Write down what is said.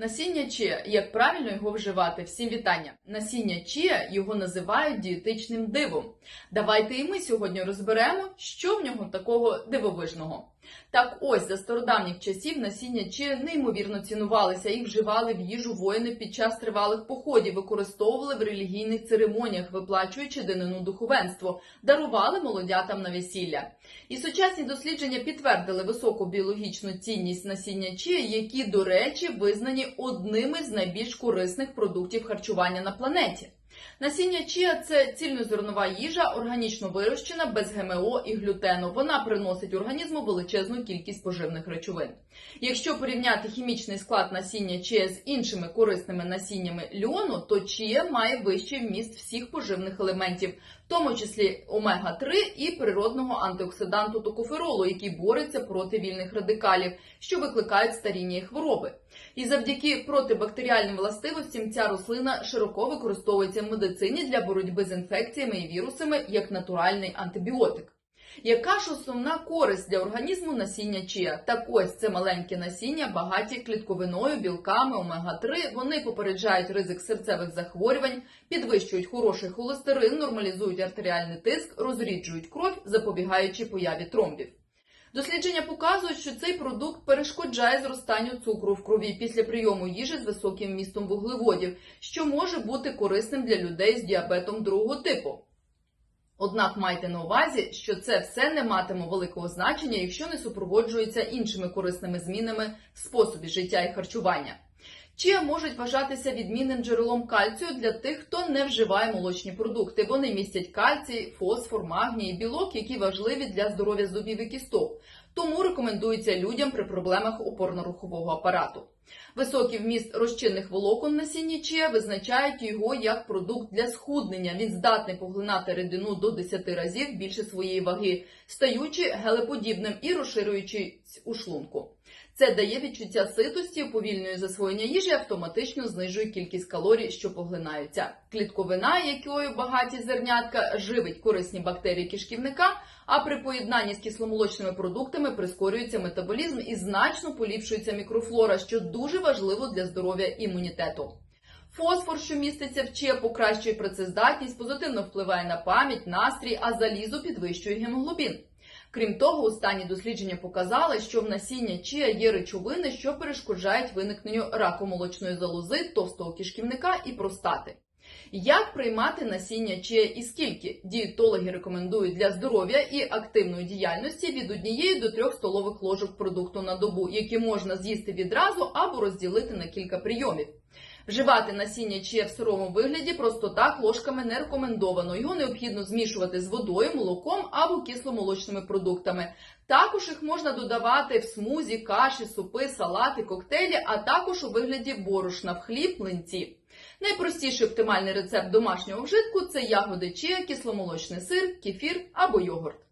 Насіння чия, як правильно його вживати? Всім вітання. Насіння чия його називають дієтичним дивом. Давайте і ми сьогодні розберемо, що в нього такого дивовижного. Так ось за стародавніх часів насіння чия неймовірно цінувалися, їх вживали в їжу воїни під час тривалих походів, використовували в релігійних церемоніях, виплачуючи данину духовенству, дарували молодятам на весілля. І сучасні дослідження підтвердили високу біологічну цінність насіння чия, які, до речі, визнані одними з найбільш корисних продуктів харчування на планеті. Насіння чия це цільнозернова їжа, органічно вирощена, без ГМО і глютену. Вона приносить організму величезну кількість поживних речовин. Якщо порівняти хімічний склад насіння чия з іншими корисними насіннями льону, то чия має вищий вміст всіх поживних елементів, в тому числі омега-3 і природного антиоксиданту токоферолу, який бореться проти вільних радикалів, що викликають старіння і хвороби. І завдяки протибактеріальним властивостям ця рослина широко використовується в медицині для боротьби з інфекціями і вірусами як натуральний антибіотик. Яка ж основна користь для організму насіння чия? Так ось це маленькі насіння, багаті клітковиною, білками, омега-3. Вони попереджають ризик серцевих захворювань, підвищують хороший холестерин, нормалізують артеріальний тиск, розріджують кров, запобігаючи появі тромбів. Дослідження показують, що цей продукт перешкоджає зростанню цукру в крові після прийому їжі з високим містом вуглеводів, що може бути корисним для людей з діабетом другого типу. Однак майте на увазі, що це все не матиме великого значення, якщо не супроводжується іншими корисними змінами в способі життя і харчування. Чия можуть вважатися відмінним джерелом кальцію для тих, хто не вживає молочні продукти. Вони містять кальцій, фосфор, магній, білок, які важливі для здоров'я зубів і кісток. Тому рекомендується людям при проблемах опорно-рухового апарату. Високий вміст розчинних волокон насіння чия визначають його як продукт для схуднення. Він здатний поглинати рідину до 10 разів більше своєї ваги, стаючи гелеподібним і розширюючись у шлунку. Це дає відчуття ситості, уповільнює засвоєння їжі, автоматично знижує кількість калорій, що поглинаються. Клітковина, якою багаті зернятка, живить корисні бактерії кишківника, а при поєднанні з кисломолочними продуктами прискорюється метаболізм і значно поліпшується мікрофлора, що дуже важливо для здоров'я імунітету. Фосфор, що міститься в чия, покращує працездатність, позитивно впливає на пам'ять, настрій, а залізо підвищує гемоглобін. Крім того, останні дослідження показали, що в насіння чия є речовини, що перешкоджають виникненню раку молочної залози, товстого кишківника і простати. Як приймати насіння чия і скільки? Дієтологи рекомендують для здоров'я і активної діяльності від однієї до трьох столових ложок продукту на добу, які можна з'їсти відразу або розділити на кілька прийомів. Вживати насіння чия в сирому вигляді просто так ложками не рекомендовано. Його необхідно змішувати з водою, молоком або кисломолочними продуктами. Також їх можна додавати в смузі, каші, супи, салати, коктейлі, а також у вигляді борошна в хліб, млинці. Найпростіший оптимальний рецепт домашнього вжитку це ягоди чия, кисломолочний сир, кефір або йогурт.